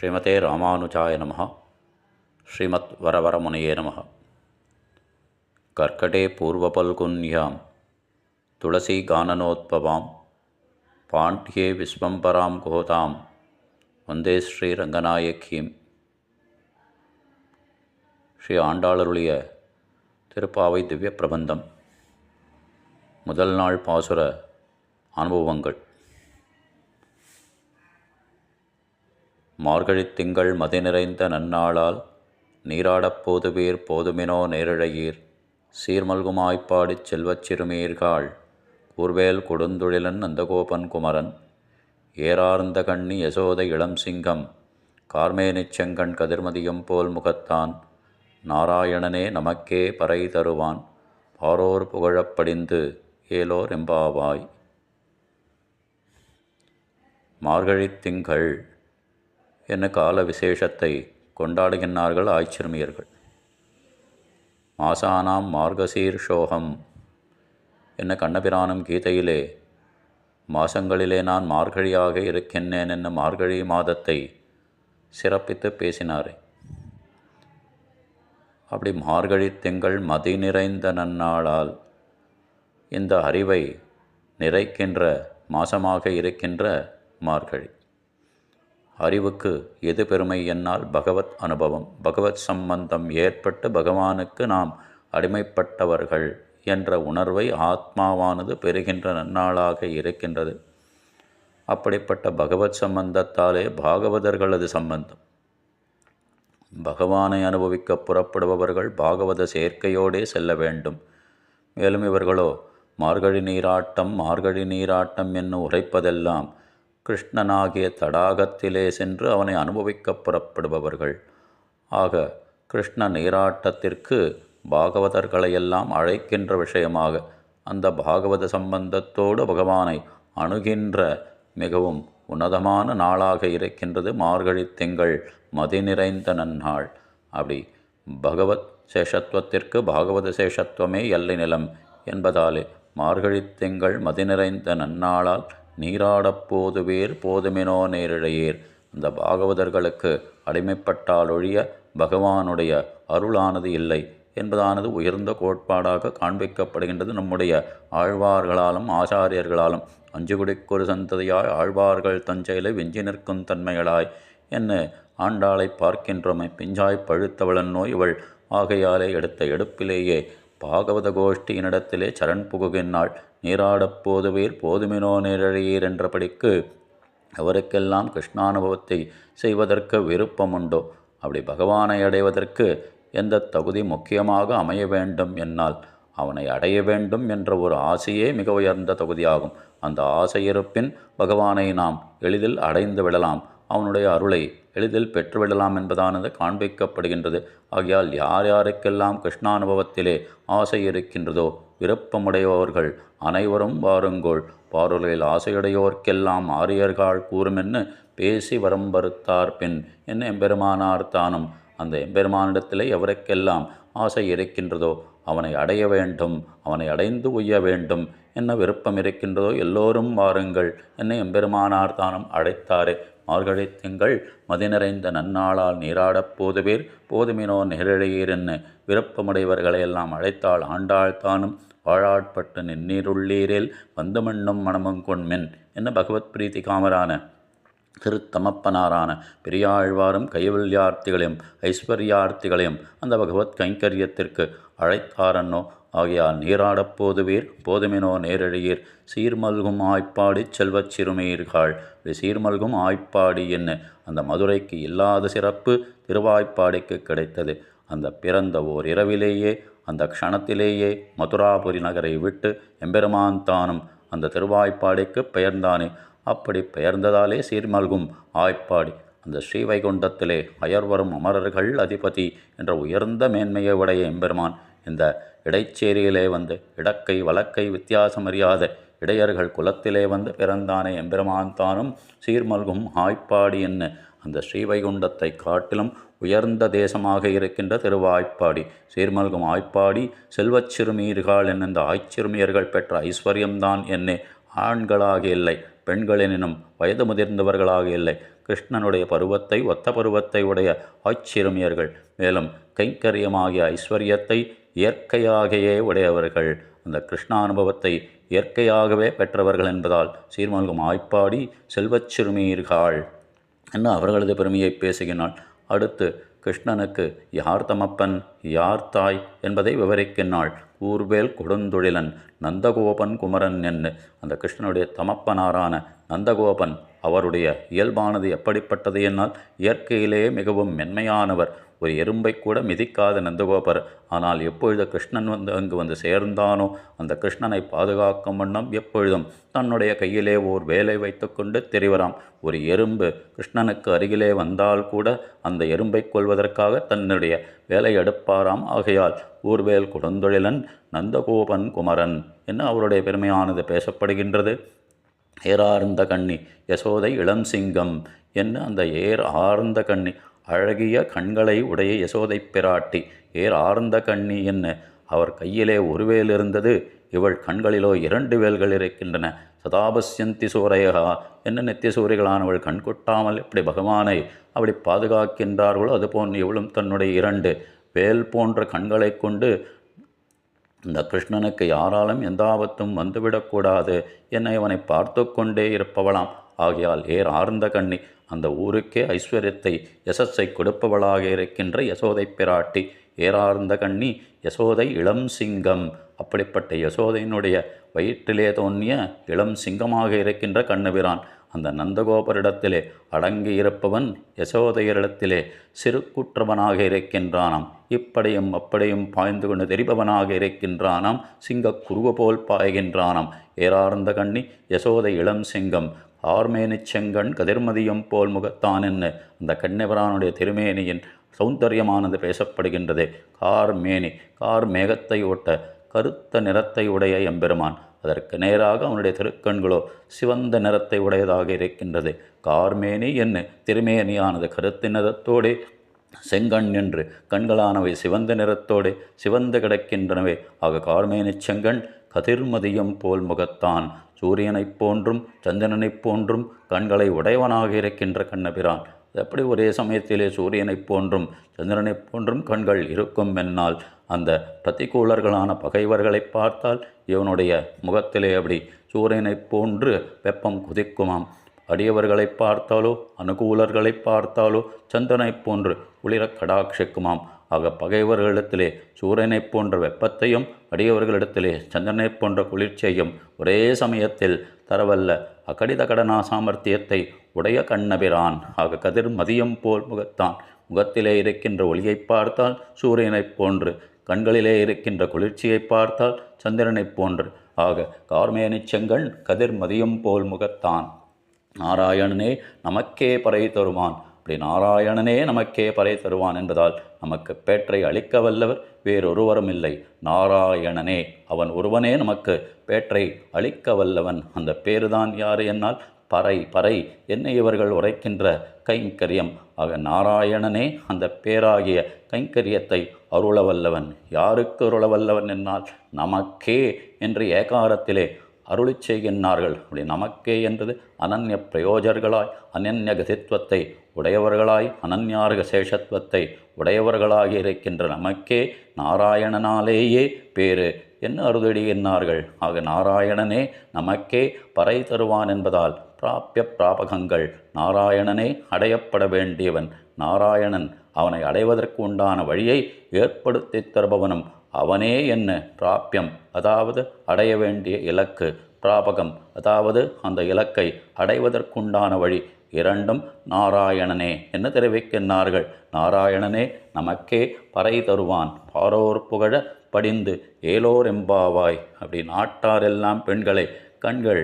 ஸ்ரீமதே ராமானுஜாய நம. ஸ்ரீமத் வரவரமுனையே நம. கர்க்கடே பூர்வபல்குன்யாம். துளசி கானனோத்பவாம். பாண்டியே விஸ்வம்பராம் கோதாம் வந்தே ஸ்ரீ ரங்கநாயக்கியம் ஸ்ரீ ஆண்டாளருடைய திருப்பாவை திவ்ய பிரபந்தம். முதல் நாள் பாசுர அனுபவங்கள். மார்கழித் திங்கள் மதி நிறைந்த நன்னாளால் நீராடப் போதுவீர் போதுமினோ நேரிழையீர். சீர்மல்குமாய்ப்பாடிச் செல்வச் சிறுமீர்காள் கூர்வேல் கொடுந்துழிலன் நந்தகோபன் குமரன். ஏறார்ந்த கண்ணி யசோதை இளம் சிங்கம் கார்மேனிச்செங்கண் கதிர்மதியும் போல் முகத்தான். நாராயணனே நமக்கே பறை தருவான் பாரோர் புகழப்படிந்து ஏலோர் எம்பாவாய். மார்கழித் திங்கள் என்ன கால விசேஷத்தை கொண்டாடுகின்றார்கள் ஆய்ச்சிறுமியர்கள் மாசானாம் மார்கசீர் ஷோகம் என்ன கண்ணபிரானும் கீதையிலே மாசங்களிலே நான் மார்கழியாக இருக்கின்றேன் என்ன மார்கழி மாதத்தை சிறப்பித்து பேசினாரே. அப்படி மார்கழி திங்கள் மதி நிறைந்த நன்னாளால் இந்த அறிவை நிறைக்கின்ற மாசமாக இருக்கின்ற மார்கழி. அறிவுக்கு எது பெருமை என்னால்? பகவத் அனுபவம். பகவத் சம்பந்தம் ஏற்பட்டு பகவானுக்கு நாம் அடிமைப்பட்டவர்கள் என்ற உணர்வை ஆத்மாவானது பெறுகின்ற நன்னாளாக இருக்கின்றது. அப்படிப்பட்ட பகவத் சம்பந்தத்தாலே பாகவதர்களது சம்பந்தம். பகவானை அனுபவிக்க புறப்படுபவர்கள் பாகவத சேர்க்கையோடே செல்ல வேண்டும். மேலும் இவர்களோ மார்கழி நீராட்டம் மார்கழி நீராட்டம் என்னும் உரைப்பதெல்லாம் கிருஷ்ணனாகிய தடாகத்திலே சென்று அவனை அனுபவிக்க புறப்படுபவர்கள். ஆக கிருஷ்ண நீராட்டத்திற்கு பாகவதர்களையெல்லாம் அழைக்கின்ற விஷயமாக அந்த பாகவத சம்பந்தத்தோடு பகவானை அணுகின்ற மிகவும் உன்னதமான நாளாக இருக்கின்றது மார்கழி திங்கள் மதி நிறைந்த நன்னாள். அப்படி பகவத் சேஷத்துவத்திற்கு பாகவத சேஷத்துவமே எல்லை நிலம் என்பதாலே மார்கழி திங்கள் மதி நிறைந்த நன்னாளால் நீராடப் போதுவேர் போதுமெனோ நேரிழையேர். அந்த பாகவதர்களுக்கு அடிமைப்பட்டால் ஒழிய பகவானுடைய அருளானது இல்லை என்பதானது உயர்ந்த கோட்பாடாக காண்பிக்கப்படுகின்றது. நம்முடைய ஆழ்வார்களாலும் ஆச்சாரியர்களாலும் அஞ்சுகுடிக்கொரு சந்ததியாய் ஆழ்வார்கள் தஞ்சையிலே வெஞ்சி நிற்கும் தன்மைகளாய் என்ன ஆண்டாளை பார்க்கின்றோமே. பிஞ்சாய் பழுத்தவளன் நோய் இவள் ஆகையாலே எடுத்த எடுப்பிலேயே பாகவத கோஷ்டியினிடத்திலே சரண் புகுகின்றாள். நீராடப் போதுவீர் போதுமினோ நேரழியீர் என்றபடிக்கு அவருக்கெல்லாம் கிருஷ்ணானுபவத்தை செய்வதற்கு விருப்பம் உண்டோ அப்படி பகவானை அடைவதற்கு எந்த தகுதி முக்கியமாக அமைய வேண்டும் என்னால். அவனை அடைய வேண்டும் என்ற ஒரு ஆசையே மிக உயர்ந்த தகுதியாகும். அந்த ஆசை இருப்பின் பகவானை நாம் எளிதில் அடைந்து விடலாம். அவனுடைய அருளை எளிதில் பெற்றுவிடலாம் என்பதானது காண்பிக்கப்படுகின்றது. ஆகையால் யார் யாருக்கெல்லாம் கிருஷ்ணானுபவத்திலே ஆசை இருக்கின்றதோ விருப்பமுடையவர்கள் அனைவரும் வாருங்கோள். பாருளில் ஆசையுடையோர்க்கெல்லாம் ஆரியர்கள் கூறுமென்னு பேசி வரம்பறுத்தார் பின் என்ன எம்பெருமானார் தானும்? அந்த எம்பெருமானிடத்திலே எவருக்கெல்லாம் ஆசை இருக்கின்றதோ அவனை அடைய வேண்டும் அவனை அடைந்து உய்ய வேண்டும். என்ன விருப்பம் இருக்கின்றதோ எல்லோரும் வாருங்கள். என்னை எம்பெருமானார் தானும் அழைத்தாரே மார்கழி திங்கள் மதி நிறைந்த நன்னாளால் நீராடப் போதுவேர். போதுமினோ நிகழீர் என்ன விருப்பமுடையவர்களையெல்லாம் அழைத்தாள் ஆண்டாள் தானும் வாழாட்பட்டு நின்னீருள்ளீரில் வந்து மண்ணும் கொண்மென் என்ன பகவத் பிரீத்தி காமரான திருத்தமப்பனாரான. பெரியாழ்வாரும் கைவல்யார்த்திகளையும் ஐஸ்வர்யார்த்திகளையும் அந்த பகவத் கைங்கரியத்திற்கு அழைத்தாரன்னோ? ஆகையால் நீராடப் போதுவீர் போதுமினோ நேரழியீர். சீர்மல்கும் ஆய்ப்பாடி செல்வச் சிறுமீர்கள். சீர்மல்கும் ஆய்ப்பாடி என்ன? அந்த மதுரைக்கு இல்லாத சிறப்பு திருவாய்ப்பாடிக்கு கிடைத்தது. அந்த பிறந்த ஓர் இரவிலேயே அந்த க்ஷணத்திலேயே மதுராபுரி நகரை விட்டு எம்பெருமான் தானும் அந்த திருவாய்ப்பாடிக்கு பெயர்ந்தானே. அப்படி பெயர்ந்ததாலே சீர்மல்கும் ஆய்ப்பாடி. அந்த ஸ்ரீவைகுண்டத்திலே அயர்வரும் அமரர்கள் அதிபதி என்ற உயர்ந்த மேன்மையை உடைய எம்பெருமான். இந்த இடைச்சேரியிலே வந்து இடக்கை வழக்கை வித்தியாசம் அறியாத இடையர்கள் குலத்திலே வந்து பிறந்தானே எம்பெருமான் தானும் சீர்மல்கும் ஆய்ப்பாடி என்ன? அந்த ஸ்ரீவைகுண்டத்தை காட்டிலும் உயர்ந்த தேசமாக இருக்கின்ற திருவாய்ப்பாடி சீர்மல்கும் ஆய்ப்பாடி செல்வச் சிறுமியர்கள் என்ன இந்த ஆய்ச்சிறுமியர்கள் பெற்ற ஐஸ்வர்யம்தான் என்னே. ஆண்களாக இல்லை பெண்களெனினும் வயது முதிர்ந்தவர்களாக இல்லை. கிருஷ்ணனுடைய பருவத்தை ஒத்த பருவத்தை உடைய ஆய்ச்சிறுமியர்கள் மேலும் கைங்கரியமாகிய ஐஸ்வர்யத்தை இயற்கையாகையே உடையவர்கள். அந்த கிருஷ்ண அனுபவத்தை இயற்கையாகவே பெற்றவர்கள் என்பதால் சீர்மல்கும் ஆய்ப்பாடி செல்வச் சிறுமீர்கள் என்ன அவர்களது பெருமையை பேசுகினாள்? அடுத்து கிருஷ்ணனுக்கு யார் தமப்பன்? யார் தாய்? என்பதை விவரிக்கினாள். ஊர்வேல் கொடுந்தொழிலன் நந்தகோபன் குமரன் என்று. அந்த கிருஷ்ணனுடைய தமப்பனாரான நந்தகோபன் அவருடைய இயல்பானது எப்படிப்பட்டது என்னால் இயற்கையிலே மிகவும் மென்மையானவர். ஒரு எறும்பை கூட மிதிக்காத நந்தகோபர். ஆனால் எப்பொழுது கிருஷ்ணன் வந்து அங்கு வந்து சேர்ந்தானோ அந்த கிருஷ்ணனை பாதுகாக்கும் வண்ணம் எப்பொழுதும் தன்னுடைய கையிலே ஓர் வேலை வைத்துக்கொண்டு தெரிவராம். ஒரு எறும்பு கிருஷ்ணனுக்கு அருகிலே வந்தால் கூட அந்த எறும்பை கொள்வதற்காக தன்னுடைய வேலை எடுப்பாராம். ஆகையால் ஊர்வேல் குடந்தொழிலன் நந்தகோபன் குமரன் என்ன அவருடைய பெருமையானது பேசப்படுகின்றது? ஏறார்ந்த கண்ணி யசோதை இளம் சிங்கம் என்ன அந்த ஏர் ஆர்ந்த கண்ணி அழகிய கண்களை உடைய யசோதை பிராட்டி ஏர் ஆர்ந்த கண்ணி என்ன? அவர் கையிலே ஒரு வேல் இருந்தது இவள் கண்களிலோ இரண்டு வேல்கள் இருக்கின்றன. சதாபஸ்யந்தி சூரையகா என்ன நித்திய சூரியகளானவள் கண் கொட்டாமல் பகவானை அப்படி பாதுகாக்கின்றார்களோ அதுபோன்று இவளும் தன்னுடைய இரண்டு வேல் போன்ற கண்களைக் கொண்டு இந்த கிருஷ்ணனுக்கு யாராலும் எந்த ஆபத்தும் வந்துவிடக்கூடாது. என்னை இவனை பார்த்து கொண்டே இருப்பவளாம். ஆகையால் ஏர் ஆர்ந்த கண்ணி அந்த ஊருக்கே ஐஸ்வர்யத்தை யசஸை கொடுப்பவளாக இருக்கின்ற யசோதை பிராட்டி ஏறார்ந்த கண்ணி யசோதை இளம் சிங்கம். அப்படிப்பட்ட யசோதையினுடைய வயிற்றிலே தோன்றிய இளம் சிங்கமாக இருக்கின்ற கண்ணுபிரான் அந்த நந்தகோபரிடத்திலே அடங்கியிருப்பவன் யசோதையரிடத்திலே சிறு குற்றவனாக இருக்கின்றானாம். இப்படியும் அப்படியும் பாய்ந்து கொண்டு தெரிபவனாக இருக்கின்றானாம் சிங்க குருவ போல் பாய்கின்றானாம் ஏறார்ந்த கண்ணி யசோதை இளம் சிங்கம் ஆர்மேனிச் செங்கண் கதிர்மதியம் போல் முகத்தான் என்ன? அந்த கண்ணபிரானுடைய திருமேனியின் சௌந்தரியமானது பேசப்படுகின்றது. கார் மேனி கார் மேகத்தை ஒட்ட கருத்த நிறத்தை உடைய எம்பெருமான். அதற்கு நேராக அவனுடைய திருக்கண்களோ சிவந்த நிறத்தை உடையதாக இருக்கின்றது. கார்மேனி என்ன? திருமேனியானது கருத்து நிறத்தோடே செங்கண் என்று கண்களானவை சிவந்த நிறத்தோடு சிவந்து கிடக்கின்றனவே. ஆக கார்மேனிச் செங்கண் கதிர்மதியம் போல் முகத்தான். சூரியனைப் போன்றும் சந்திரனைப் போன்றும் கண்களை உடையவனாக இருக்கின்ற கண்ணபிரான். எப்படி ஒரே சமயத்திலே சூரியனைப் போன்றும் சந்திரனைப் போன்றும் கண்கள் இருக்கும் என்னால்? அந்த பிரதிகூலர்களான பகைவர்களை பார்த்தால் இவனுடைய முகத்திலே அப்படி சூரியனைப் போன்று வெப்பம் குதிக்குமாம். அடியவர்களை பார்த்தாலோ அனுகூலர்களை பார்த்தாலோ சந்திரனைப் போன்று குளிர கடாட்சிக்குமாம். ஆக பகைவர்களிடத்திலே சூரியனைப் போன்ற வெப்பத்தையும் அடியவர்களிடத்திலே சந்திரனைப் போன்ற குளிர்ச்சியையும் ஒரே சமயத்தில் தரவல்ல. அகடித கடனா சாமர்த்தியத்தை உடைய கண்ணபிரான். ஆக கதிர் மதியம் போல் முகத்தான். முகத்திலே இருக்கின்ற ஒளியை பார்த்தால் சூரியனைப் போன்று கண்களிலே இருக்கின்ற குளிர்ச்சியை பார்த்தால் சந்திரனைப் போன்று. ஆக கார்மேனிச்செங்கண் கதிர் மதியம் போல் முகத்தான். நாராயணனே நமக்கே பறை தருவான் அப்படி நாராயணனே நமக்கே பறை தருவான் என்பதால் நமக்கு பேற்றை அளிக்க வல்லவர் வேறொருவரும் இல்லை. நாராயணனே அவன் ஒருவனே நமக்கு பேற்றை அளிக்க வல்லவன். அந்த பேருதான் யார் என்னால்? பறை பறை. என்னை இவர்கள் உரைக்கின்ற கைங்கரியம். ஆக நாராயணனே அந்த பேராகிய கைங்கரியத்தை அருளவல்லவன் யாருக்கு அருளவல்லவன் என்னால்? நமக்கே என்று ஏகாரத்திலே அருளி செய்கின்றார்கள். அப்படி நமக்கே என்றது அனன்ய பிரயோஜர்களாய் அனன்ய கதித்வத்தை உடையவர்களாய் அனன்யார்க சேஷத்துவத்தை உடையவர்களாகி இருக்கின்ற நமக்கே நாராயணனாலேயே பேரு என்ன அறுதடி என்னார்கள் ஆக நாராயணனே நமக்கே பறை தருவான் என்பதால் பிராபிய பிராபகங்கள் நாராயணனே அடையப்பட வேண்டியவன். நாராயணன் அவனை அடைவதற்கு உண்டான வழியை ஏற்படுத்தி தருபவனும் அவனே என்ன பிராப்பியம் அதாவது அடைய வேண்டிய இலக்கு பிராபகம். அதாவது அந்த இலக்கை அடைவதற்குண்டான வழி இரண்டும் நாராயணனே என்ன தெரிவிக்கின்றார்கள். நாராயணனே நமக்கே பறை தருவான். பாரோர் புகழ படிந்து ஏலோர் எம்பாவாய். அப்படி நாட்டாரெல்லாம் பெண்களை கண்கள்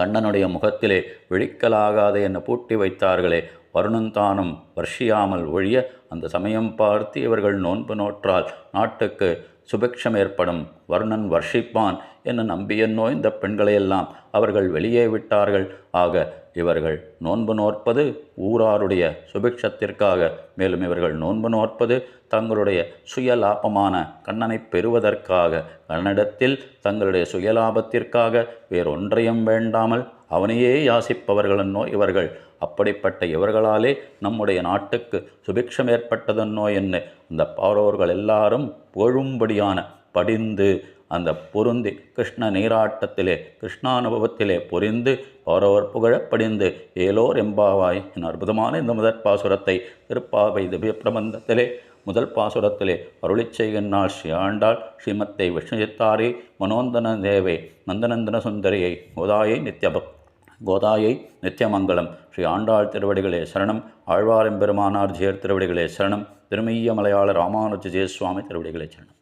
கண்ணனுடைய முகத்திலே விழிக்கலாகாது என்று பூட்டி வைத்தார்களே. வருணந்தானம் வர்ஷியாமல் ஒழிய அந்த சமயம் பார்த்து இவர்கள் நோன்பு நோற்றால் நாட்டுக்கு சுபிக்ஷம் ஏற்படும் வருணன் வர்ஷிப்பான் என்ன நம்பியன்னோ இந்த பெண்களையெல்லாம் அவர்கள் வெளியே விட்டார்கள். ஆக இவர்கள் நோன்பு நோற்பது ஊராருடைய சுபிக்ஷத்திற்காக மேலும் இவர்கள் நோன்பு நோற்பது தங்களுடைய சுயலாபமான கண்ணனை பெறுவதற்காக கண்ணனிடத்தில் தங்களுடைய சுயலாபத்திற்காக வேறொன்றையும் வேண்டாமல் அவனையே யாசிப்பவர்களென்னோ இவர்கள். அப்படிப்பட்ட இவர்களாலே நம்முடைய நாட்டுக்கு சுபிக்ஷம் ஏற்பட்டதென்னோ என்ன? அந்த பாரோர்கள் எல்லாரும் புகழும்படியான படிந்து அந்த பொருந்தி கிருஷ்ண நீராட்டத்திலே கிருஷ்ணானுபவத்திலே பொரிந்து ஓரோர் புகழப்படிந்து ஏலோர் எம்பாவாய் என் அற்புதமான இந்த முதற் பாசுரத்தை திருப்பாவை திவ்ய பிரபந்தத்திலே முதல் பாசுரத்திலே அருளிச் செய்கின்றாள் ஸ்ரீ ஆண்டாள் ஸ்ரீமத்தை விஷ்ணுஜித்தாரி மனோந்தன தேவை நந்தநந்தன சுந்தரியை உதாயை நித்யபக் கோதாயை நித்தியமங்கலம் ஸ்ரீ ஆண்டாள் திருவடிகளே சரணம். ஆழ்வாரெம்பெருமானார் ஜெயர் திருவடிகளே சரணம். திருமைய மலையாள ராமானுஜ ஜெயசுவாமி திருவடிகளே சரணம்.